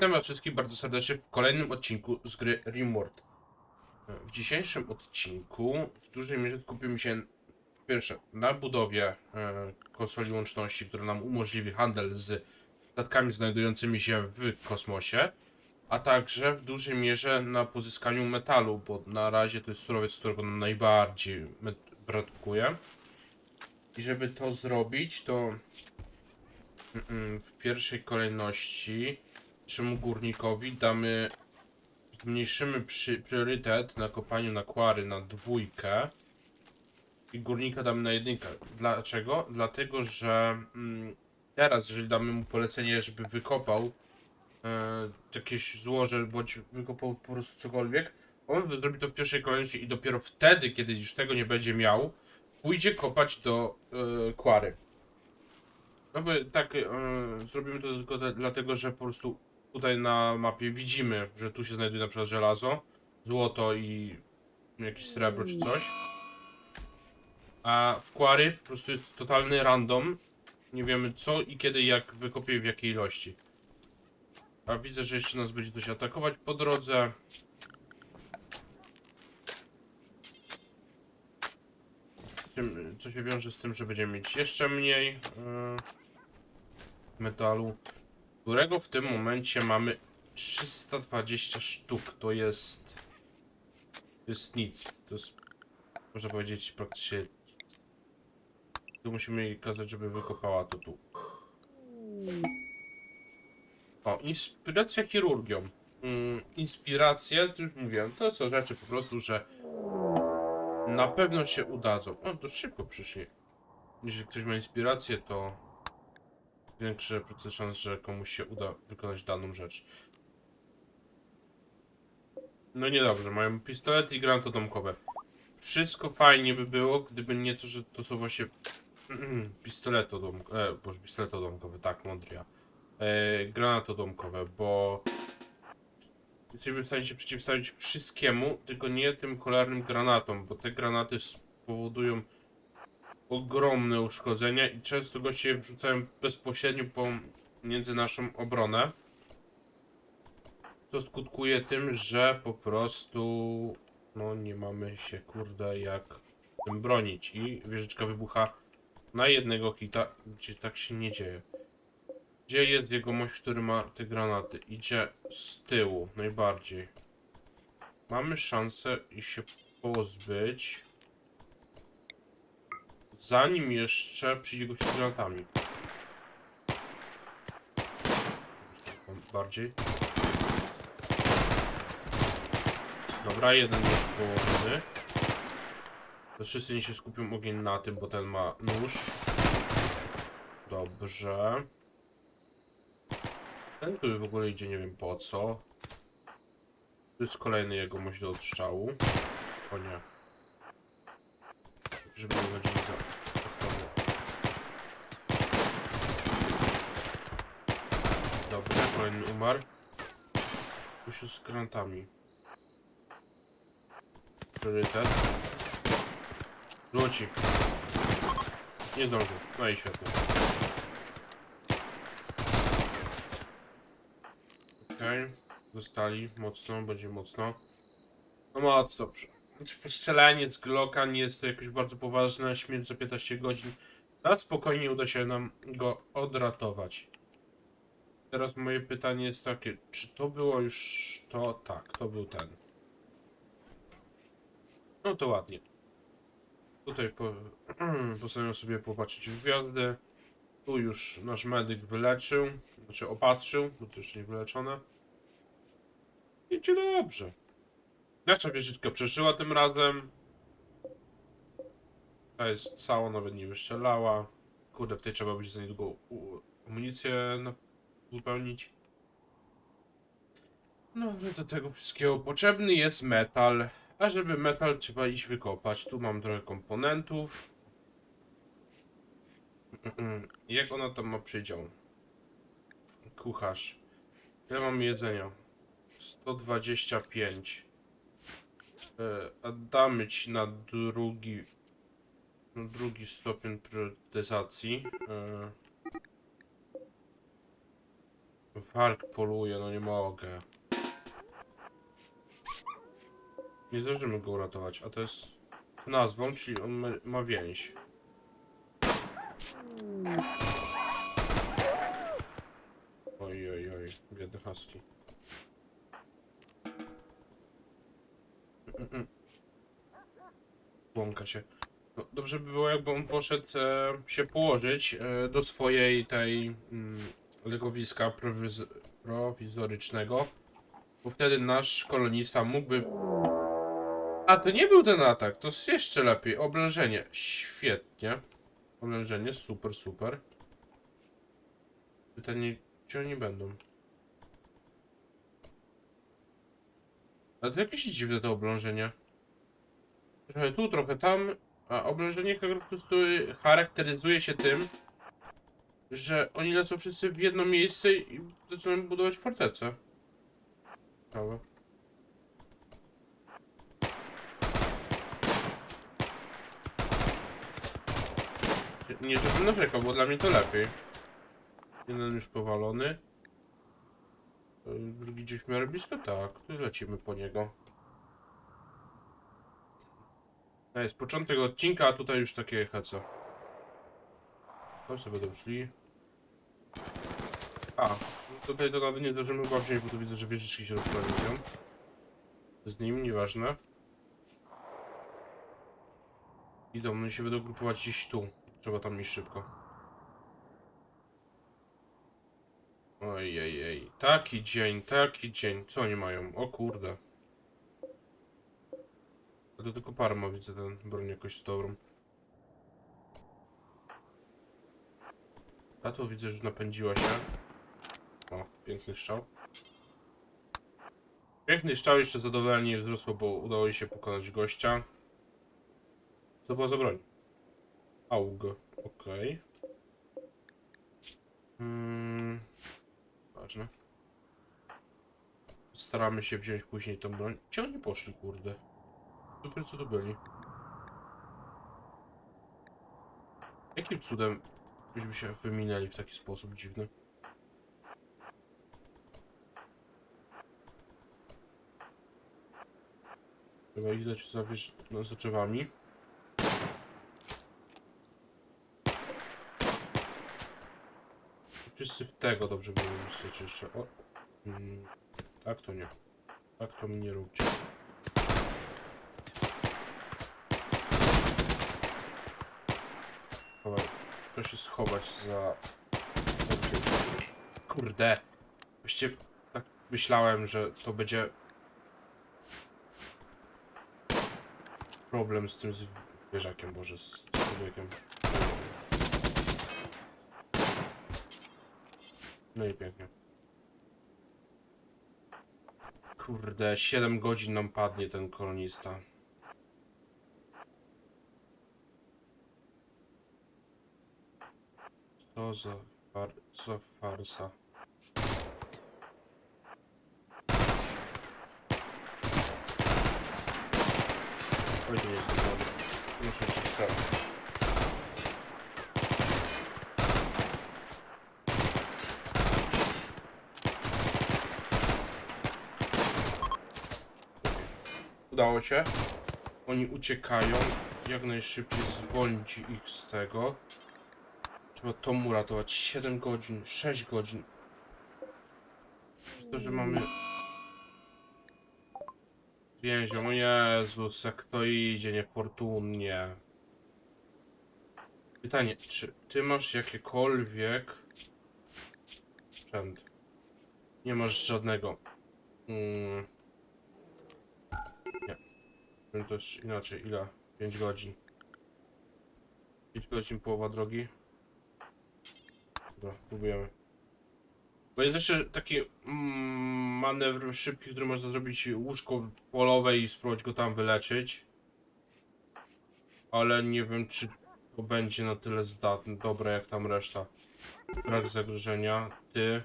Witam was wszystkich bardzo serdecznie w kolejnym odcinku z gry Rimworld. W dzisiejszym odcinku w dużej mierze skupimy się pierwsze na budowie e, konsoli łączności, która nam umożliwi handel z statkami znajdującymi się w kosmosie, a także w dużej mierze na pozyskaniu metalu, bo na razie to jest surowiec, którego nam najbardziej brakuje. I żeby to zrobić, to mm, w pierwszej kolejności naszemu górnikowi damy zmniejszymy przy, priorytet na kopaniu nakwary na dwójkę i górnika damy na jedynkę. Dlaczego? Dlatego, że mm, teraz, jeżeli damy mu polecenie, żeby wykopał e, jakieś złoże, bądź wykopał po prostu cokolwiek, on zrobi to w pierwszej kolejności i dopiero wtedy, kiedy już tego nie będzie miał, pójdzie kopać do e, kwary. No bo tak e, zrobimy to tylko dla- dlatego, że po prostu tutaj na mapie widzimy, że tu się znajduje na przykład żelazo, złoto i jakieś srebro czy coś. A w Quarry po prostu jest totalny random. Nie wiemy co i kiedy, jak wykopię w jakiej ilości. A widzę, że jeszcze nas będzie coś atakować po drodze. Co się wiąże z tym, że będziemy mieć jeszcze mniej yy, metalu którego w tym momencie mamy 320 sztuk. To jest. To jest nic. To jest. Można powiedzieć praktycznie. Tu musimy jej kazać, żeby wykopała to tu. O, inspiracja chirurgią. Mm, inspiracje, to już mówiłem, to są rzeczy po prostu, że na pewno się udadzą. O, dość szybko przyszli. Jeżeli ktoś ma inspirację, to większy procent szans, że komuś się uda wykonać daną rzecz. No niedobrze, mają pistolety i granaty domkowe. Wszystko fajnie by było, gdyby nie to, że to są właśnie pistoleto-domkowe, e, boże, pistoleto-domkowe, tak, mądria. E, granatodomkowe, bo jesteśmy w stanie się przeciwstawić wszystkiemu, tylko nie tym cholernym granatom, bo te granaty spowodują ogromne uszkodzenia i często goście je wrzucają bezpośrednio pomiędzy naszą obronę. Co skutkuje tym, że po prostu no nie mamy się kurde jak tym bronić i wieżyczka wybucha na jednego hita, gdzie tak się nie dzieje. Gdzie jest jegomość, który ma te granaty? Idzie z tyłu, najbardziej. Mamy szansę ich się pozbyć zanim jeszcze przyjdzie gość z granatami. Bardziej. Dobra, jeden już położony. To wszyscy nie się skupią ogień na tym, bo ten ma nóż. Dobrze. Ten tu w ogóle idzie nie wiem po co. To jest kolejny jego mość do odstrzału. O nie żeby nie za Dobra, kolejny umarł. Musiał z grantami. Priorytet. Rzuci. Nie zdążył. No i świetnie. Okej. Okay. Zostali. Mocno, będzie mocno. No mocno. Znaczy, Strzelanie Glocka nie jest to jakoś bardzo poważne, śmierć za 15 godzin. A spokojnie uda się nam go odratować. Teraz moje pytanie jest takie, czy to było już to? Tak, to był ten. No to ładnie. Tutaj po, postanowiłem sobie popatrzeć w gwiazdy. Tu już nasz medyk wyleczył, znaczy opatrzył, bo to jeszcze nie wyleczone. Idzie dobrze. Nasza wieżyczka przeżyła tym razem. Ta jest cała, nawet nie wystrzelała. Kurde, w tej trzeba będzie za niedługo amunicję uzupełnić. No, do tego wszystkiego potrzebny jest metal. A żeby metal trzeba iść wykopać. Tu mam trochę komponentów. Jak ona tam ma przydział? Kucharz. Ile mam jedzenia? 125. E, a damy ci na drugi na drugi stopień priorytetyzacji. Warg poluje, no nie mogę. Nie zdążymy go uratować, a to jest nazwą, czyli on ma, ma więź. Oj, oj, oj, biedny husky. Mm, mm. Błąka się. No, dobrze by było, jakby on poszedł e, się położyć e, do swojej tej mm, legowiska prowiz prowizorycznego, bo wtedy nasz kolonista mógłby... A, to nie był ten atak, to jest jeszcze lepiej. Oblężenie. Świetnie. Oblężenie, super, super. Pytanie, gdzie oni będą? Ale to jakieś dziwne to oblężenie. Trochę tu, trochę tam. A oblężenie charakteryzuje się tym, że oni lecą wszyscy w jedno miejsce i zaczynają budować fortecę. Ciekawe. Nie, żebym narzekał, bo dla mnie to lepiej. Jeden już powalony. Drugi gdzieś miarę blisko? Tak, tu lecimy po niego. To jest początek odcinka, a tutaj już takie heca. Tam sobie będą szli. A, no tutaj to nawet nie zdążymy chyba wziąć, bo tu widzę, że wieżyczki się rozprawiają. Z nim, nieważne. Idą, i się będą grupować gdzieś tu. Trzeba tam iść szybko. Ojej, ej. Taki dzień, taki dzień. Co oni mają? O kurde. A to tylko parma widzę ten broń jakoś dobrą. A tu widzę, że napędziła się. O, piękny strzał. Piękny strzał, jeszcze zadowolenie wzrosło, bo udało jej się pokonać gościa. Co była za broń? Aug, okej. Mm, ważne. Staramy się wziąć później tą broń. Gdzie oni poszli, kurde? Super, co tu byli? Jakim cudem byśmy się wyminęli w taki sposób dziwny? Trzeba ich dać za, no, za drzewami. Wszyscy w tego dobrze było myśleć jeszcze. O. Mm, tak to nie. Tak to mi nie róbcie. Chowaj. Proszę schować za... Kurde. Właściwie tak myślałem, że to będzie... Problem z tym zwierzakiem, boże, z człowiekiem. No i pięknie. Kurde, 7 godzin nam padnie ten kolonista. Co za far... co farsa. Oj, to jest dobry. Muszę się strzelać. Udało się. Oni uciekają. Jak najszybciej zwolnić ich z tego. Trzeba to ratować. 7 godzin, 6 godzin. To, że mamy... Więzią, o Jezus, jak to idzie niefortunnie. Pytanie, czy ty masz jakiekolwiek sprzęt? Nie masz żadnego. Mm. Nie. To jest inaczej, ile? 5 godzin. 5 godzin, połowa drogi. Dobra, próbujemy. Bo jest jeszcze taki mm, manewr szybki, który można zrobić łóżko polowe i spróbować go tam wyleczyć. Ale nie wiem, czy to będzie na tyle zdatne, dobre jak tam reszta. Brak zagrożenia. Ty.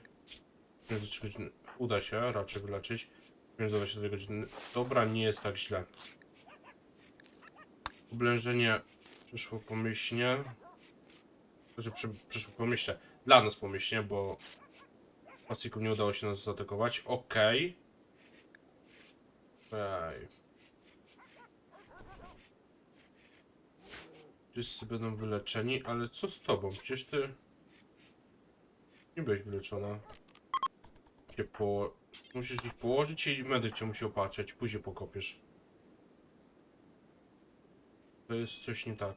Uda się raczej wyleczyć. Między 22 godziny. Dobra, nie jest tak źle. Oblężenie przeszło pomyślnie. Że prze, przeszło pomyślnie. Dla nas pomyślnie, bo Pacyków nie udało się nas zaatakować. Okej. Ej. Wszyscy będą wyleczeni, ale co z tobą? Przecież ty... Nie byłeś wyleczona. Po... Musisz ich położyć i medyk cię musi opatrzeć. Później pokopiesz. To jest coś nie tak.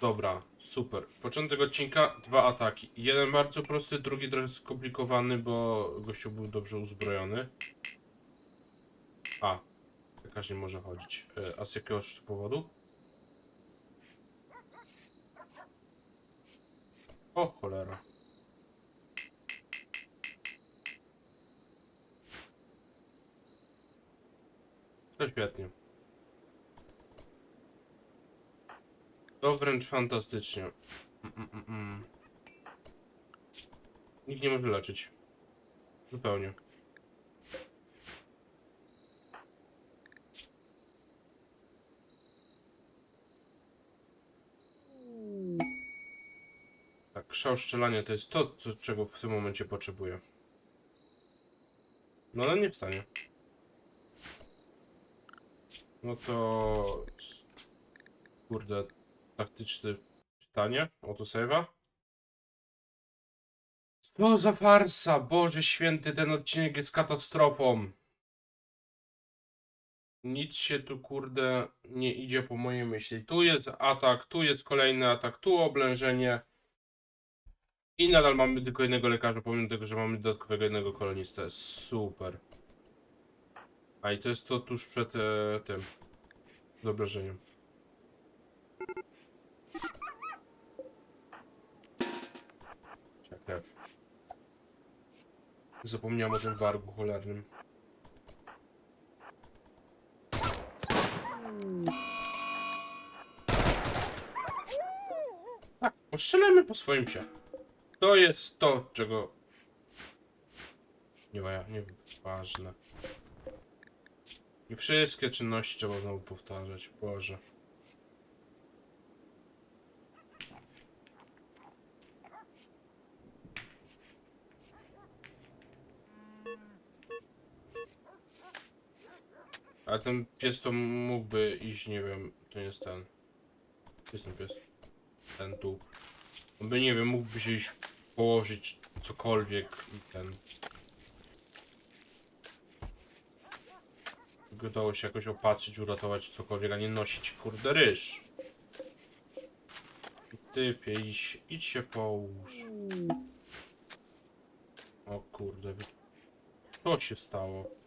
Dobra, super. Początek odcinka, dwa ataki. Jeden bardzo prosty, drugi trochę skomplikowany, bo gościu był dobrze uzbrojony. A, lekarz nie może chodzić. E, A z jakiegoś powodu? O cholera. To świetnie. To wręcz fantastycznie. Mm, mm, mm. Nikt nie może leczyć. Zupełnie. Tak, szał strzelania to jest to, co, czego w tym momencie potrzebuję. No ale nie w stanie. No to... Kurde, taktyczne czytanie, autosave'a. Co za farsa, Boże święty, ten odcinek jest katastrofą. Nic się tu, kurde, nie idzie po mojej myśli. Tu jest atak, tu jest kolejny atak, tu oblężenie. I nadal mamy tylko jednego lekarza, pomimo tego, że mamy dodatkowego jednego kolonistę. Super. A i to jest to tuż przed e, tym wyobrażeniem. Czekaj. Zapomniałem o tym wargu cholernym. Tak, postrzelamy po swoim się. To jest to, czego... Nie ma, nieważne. I wszystkie czynności trzeba znowu powtarzać. Boże. A ten pies to mógłby iść, nie wiem, to nie jest ten. Jest ten pies? Ten tu. On by, nie wiem, mógłby się iść położyć cokolwiek i ten. By Udało się jakoś opatrzyć, uratować cokolwiek, a nie nosić kurde ryż. Typie, idź, idź się połóż. O kurde, co się stało?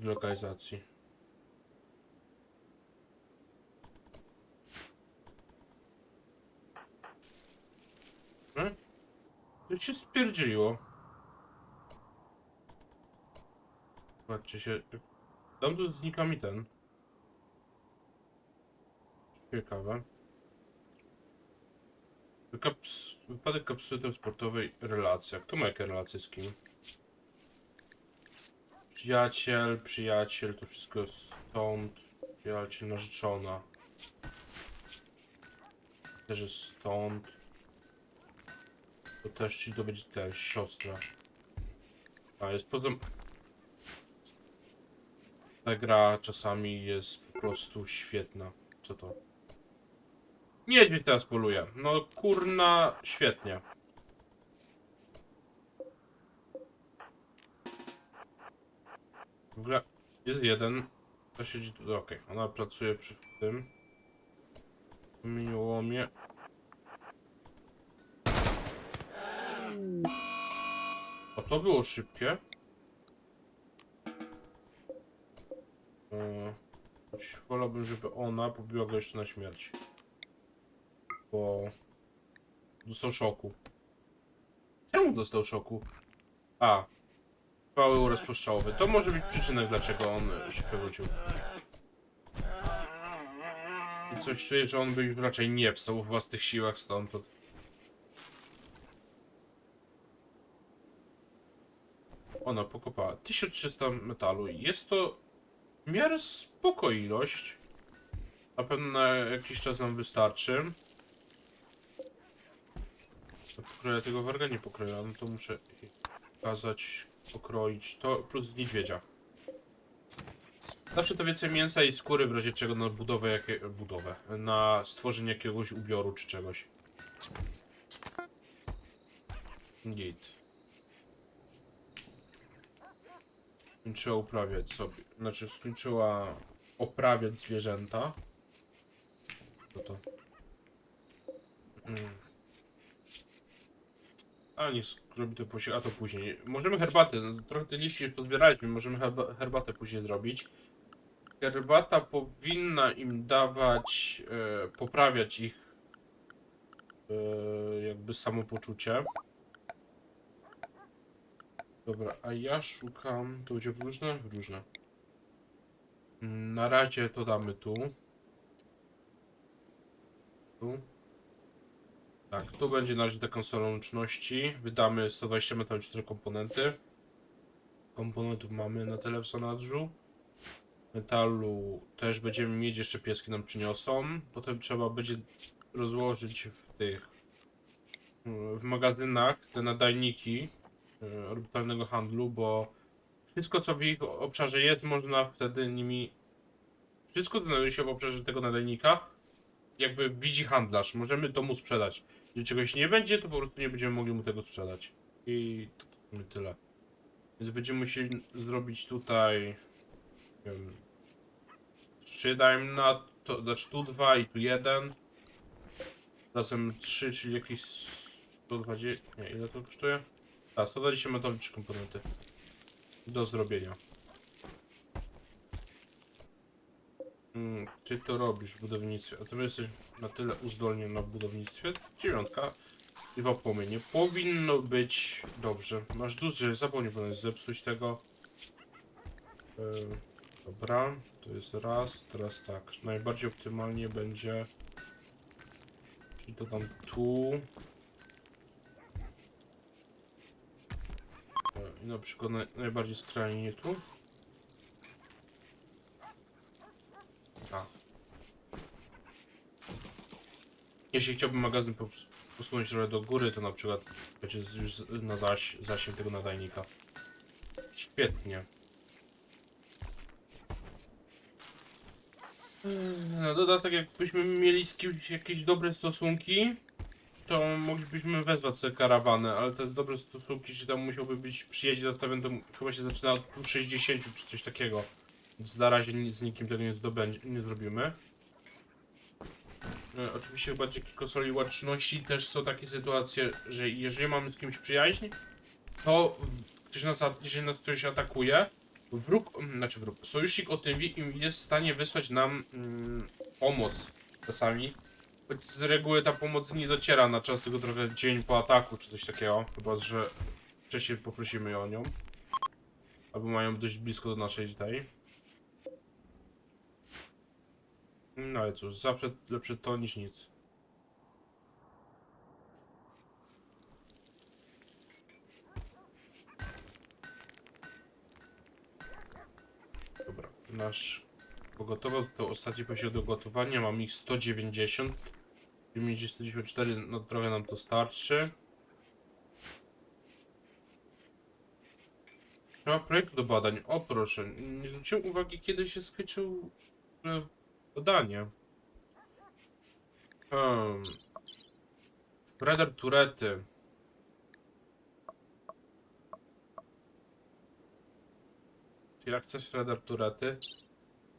Z lokalizacji. Hmm? To się spierdzieliło. Patrzcie się. Tam tu znika mi ten. Ciekawe. Kaps... Wypadek kapsuły transportowej relacja. Kto ma jakie relacje z kim? Przyjaciel, przyjaciel, to wszystko stąd. Przyjaciel, narzeczona. Też jest stąd. To też ci to będzie też siostra. A jest poza. Ta gra czasami jest po prostu świetna. Co to? Niedźwiedź teraz poluje. No kurna, świetnie. W ogóle jest jeden. To siedzi tu. Okej, ona pracuje przy tym. Miłomie. O, to było szybkie. Choć wolałbym, żeby ona pobiła go jeszcze na śmierć. Bo... Dostał szoku. Czemu dostał szoku? A. Trwały uraz postrzałowy. To może być przyczynek, dlaczego on się przewrócił. I coś czuję, że on by już raczej nie wstał w własnych siłach stamtąd. Ona pokopała 1300 metalu. Jest to w miarę spoko ilość. Na pewno na jakiś czas nam wystarczy. Pokroję tego warga nie pokroję, no to muszę kazać pokroić to plus niedźwiedzia. Zawsze to więcej mięsa i skóry w razie czego na budowę jakie, budowę, na stworzenie jakiegoś ubioru czy czegoś. Git. Skończyła uprawiać sobie, znaczy skończyła oprawiać zwierzęta. Co to? Mm. A niech zrobi to później, a to później. Możemy herbatę, no, trochę te liści już możemy herba, herbatę później zrobić. Herbata powinna im dawać, e, poprawiać ich e, jakby samopoczucie. Dobra, a ja szukam, to będzie różne? Różne. Na razie to damy tu. Tu. Tak, tu będzie na razie ta konsola łączności. Wydamy 120 metal 4 komponenty. Komponentów mamy na tyle w. Metalu też będziemy mieć, jeszcze pieski nam przyniosą. Potem trzeba będzie rozłożyć w tych w magazynach te nadajniki e, orbitalnego handlu, bo wszystko co w ich obszarze jest, można wtedy nimi wszystko znajduje się w obszarze tego nadajnika jakby widzi handlarz, możemy to mu sprzedać. Jeżeli czegoś nie będzie, to po prostu nie będziemy mogli mu tego sprzedać. I to, tyle. Więc będziemy musieli zrobić tutaj nie wiem, trzy dajmy na to, znaczy tu dwa i tu jeden. Razem trzy, czyli jakieś 120, nie, ile to kosztuje? Tak, 120 metaliczne komponenty. Do zrobienia. Mm, Czy to robisz w budownictwie? A ty jesteś na tyle uzdolniony na budownictwie? Dziewiątka. Dwa płomienie. Powinno być dobrze. Masz duży zapał, nie powinieneś zepsuć tego. Yy, dobra, to jest raz. Teraz tak, najbardziej optymalnie będzie. Czyli to tam tu. Yy, I na przykład naj, najbardziej skrajnie tu. A. Jeśli chciałbym magazyn pos- posunąć trochę do góry, to na przykład będzie już na zaś, zasięg tego nadajnika. Świetnie. Na dodatek, jakbyśmy mieli z kimś jakieś dobre stosunki, to moglibyśmy wezwać sobie karawanę, ale te dobre stosunki, czy tam musiałby być przyjeźdź zastawiony, to chyba się zaczyna od plus 60 czy coś takiego. Więc na razie ni- z nikim tego nie, zdobędzie, nie zrobimy. E, oczywiście chyba dzięki konsoli łączności też są takie sytuacje, że jeżeli mamy z kimś przyjaźń, to ktoś nas, jeżeli nas ktoś atakuje, wróg, mm, znaczy wróg, sojusznik o tym wie i jest w stanie wysłać nam mm, pomoc czasami. Choć z reguły ta pomoc nie dociera na czas, tylko trochę dzień po ataku czy coś takiego, chyba że wcześniej poprosimy o nią. Albo mają dość blisko do naszej tej. No ale cóż, zawsze lepsze to niż nic. Dobra, nasz pogotowy to ostatni poziom do gotowania, mam ich 190. 94, no trochę nam to starczy. Trzeba projektu do badań. O proszę, nie zwróciłem uwagi kiedy się skończył e, badanie. Um. Radar turety. Jak chcesz radar turety?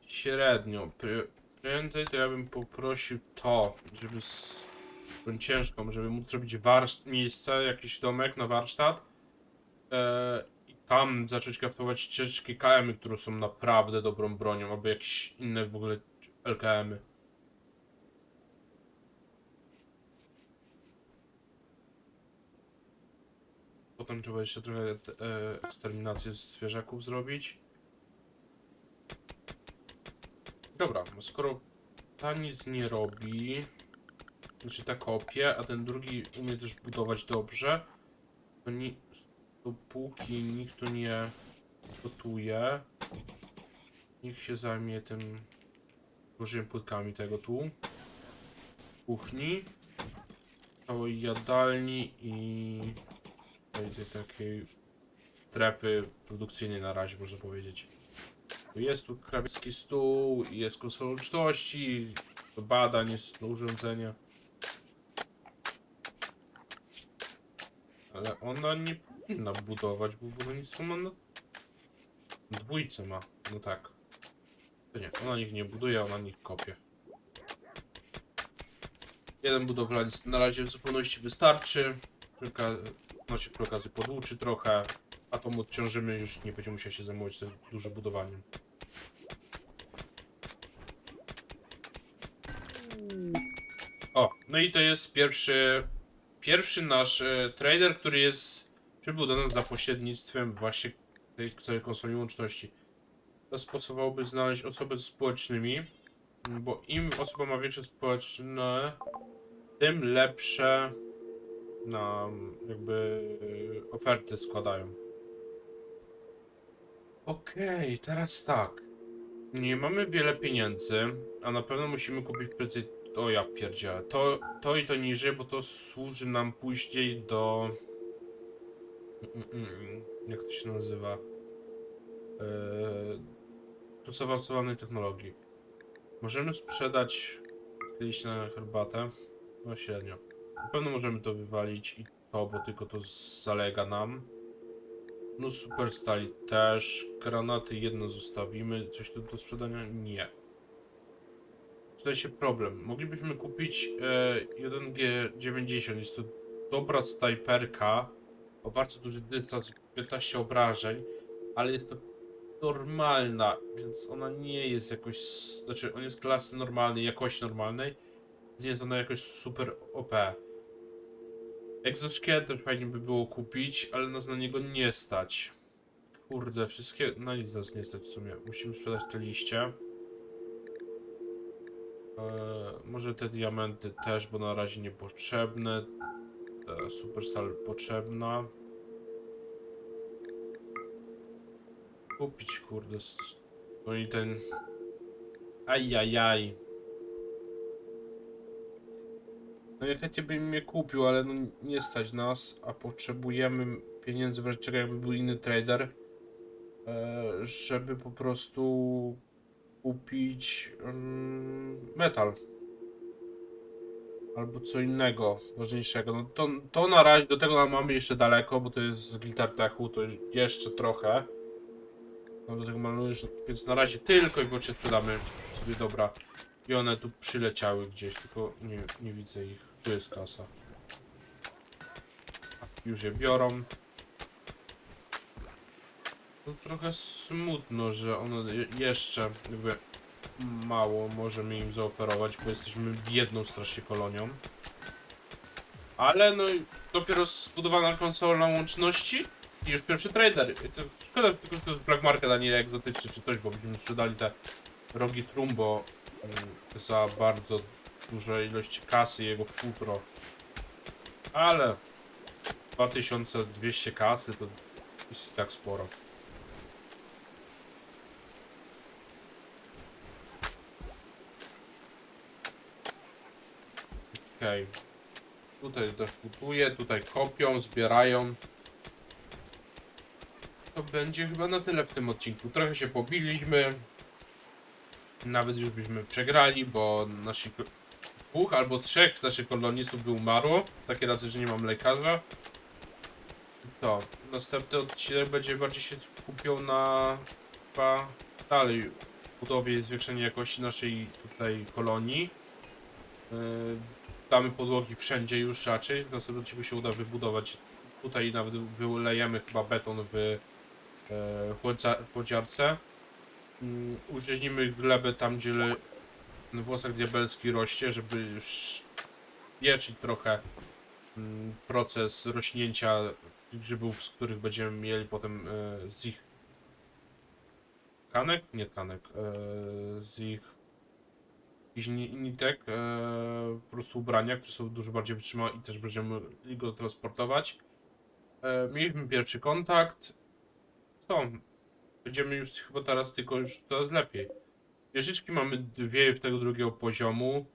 Średnio. Pr- Prędzej to ja bym poprosił to, żeby z tą ciężką, żeby móc zrobić miejsce, jakiś domek na warsztat. E, I tam zacząć kraftować ciężkie KM-y, które są naprawdę dobrą bronią, albo jakieś inne w ogóle LKM-y. Potem trzeba jeszcze trochę e, eksterminację zwierzaków zrobić. Dobra, skoro ta nic nie robi, znaczy ta kopie, a ten drugi umie też budować dobrze, to ni dopóki nikt tu nie gotuje, niech się zajmie tym Użyłem płytkami tego tu. Kuchni. Całej jadalni i tej, takiej strefy produkcyjnej na razie można powiedzieć. Jest tu krawiecki stół, jest konsola łączności, do badań, jest do urządzenia. Ale ona nie powinna budować, bo budownictwo ma na dwójce ma. No tak. Nie, ona niech nie buduje, ona niech kopie. Jeden budowlaniec na razie w zupełności wystarczy. Oka- No się przy okazji podłuczy trochę, a to odciążymy, już nie będzie musiał się zajmować dużym budowaniem. O, no i to jest pierwszy, pierwszy nasz e, trader, który jest przybył do nas za pośrednictwem właśnie tej całej konsoli łączności. To znaleźć osoby z społecznymi, bo im osoba ma większe społeczne, tym lepsze nam jakby e, oferty składają. Okej, teraz tak. Nie mamy wiele pieniędzy, a na pewno musimy kupić prędzej. O ja pierdzielę. To, to i to niżej, bo to służy nam później do. Mm, mm, mm, Jak to się nazywa? Eee, do zaawansowanej technologii. Możemy sprzedać kiedyś na herbatę. No średnio. Na pewno możemy to wywalić i to, bo tylko to zalega nam. No super stali też. Granaty jedno zostawimy. Coś tu do sprzedania? Nie. Tutaj się problem. Moglibyśmy kupić e, 1G90. Jest to dobra snajperka. O bardzo duży dystans, 15 obrażeń. Ale jest to normalna, więc ona nie jest jakoś... Znaczy, on jest klasy normalnej, jakości normalnej. więc Nie jest ona jakoś super OP. Exoskeleton też fajnie by było kupić, ale nas na niego nie stać. Kurde, wszystkie... Na nic nas nie stać w sumie. Musimy sprzedać te liście. Eee, może te diamenty też, bo na razie niepotrzebne. Ta superstal potrzebna. Kupić, kurde. No i ten... Ajajaj. No ja chętnie bym mnie kupił, ale no nie stać nas, a potrzebujemy pieniędzy w razie jakby był inny trader, e, żeby po prostu kupić mm, metal. Albo co innego, ważniejszego. No to, to na razie, do tego mamy jeszcze daleko, bo to jest z Glittertechu, to jeszcze trochę. No do tego już, więc na razie tylko i wyłącznie sprzedamy sobie dobra. I one tu przyleciały gdzieś, tylko nie, nie widzę ich. Tu jest kasa. Już je biorą. To trochę smutno, że one je- jeszcze jakby mało możemy im zaoferować, bo jesteśmy biedną strasznie kolonią. Ale no dopiero zbudowana konsola łączności i już pierwszy trader. To szkoda tylko, że to jest Black Market, a nie egzotyczny czy coś, bo byśmy sprzedali te rogi Trumbo mm, za bardzo duże ilości kasy jego futro. Ale 2200 kasy to jest tak sporo. Okej. Tutaj też kupuję, tutaj kopią, zbierają. To będzie chyba na tyle w tym odcinku. Trochę się pobiliśmy. Nawet już byśmy przegrali, bo nasi dwóch albo trzech z naszych kolonistów by umarło. Takie razy, że nie mam lekarza. To, następny odcinek będzie bardziej się skupiał na chyba dalej budowie i zwiększeniu jakości naszej tutaj kolonii. Yy, damy podłogi wszędzie już raczej. W następnym odcinku się uda wybudować. Tutaj nawet wylejemy chyba beton w chłodziarce. Mm, uziemimy glebę tam, gdzie le... włosek diabelski rośnie, żeby już pieczyć trochę mm, proces rośnięcia grzybów, z których będziemy mieli potem e, z ich tkanek? Nie tkanek, e, z ich nitek, e, po prostu ubrania, które są dużo bardziej wytrzymałe i też będziemy go transportować. E, mieliśmy pierwszy kontakt. Co? Będziemy już chyba teraz tylko już coraz lepiej. Wieżyczki mamy dwie już tego drugiego poziomu.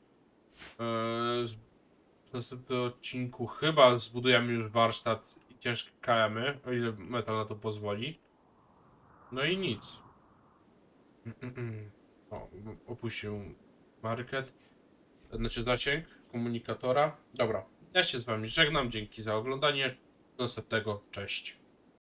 Eee, w następnym odcinku chyba zbudujemy już warsztat i ciężkie KM-y, o ile metal na to pozwoli. No i nic. O, opuścił market. Znaczy zasięg komunikatora. Dobra, ja się z wami żegnam. Dzięki za oglądanie. Do następnego. Cześć.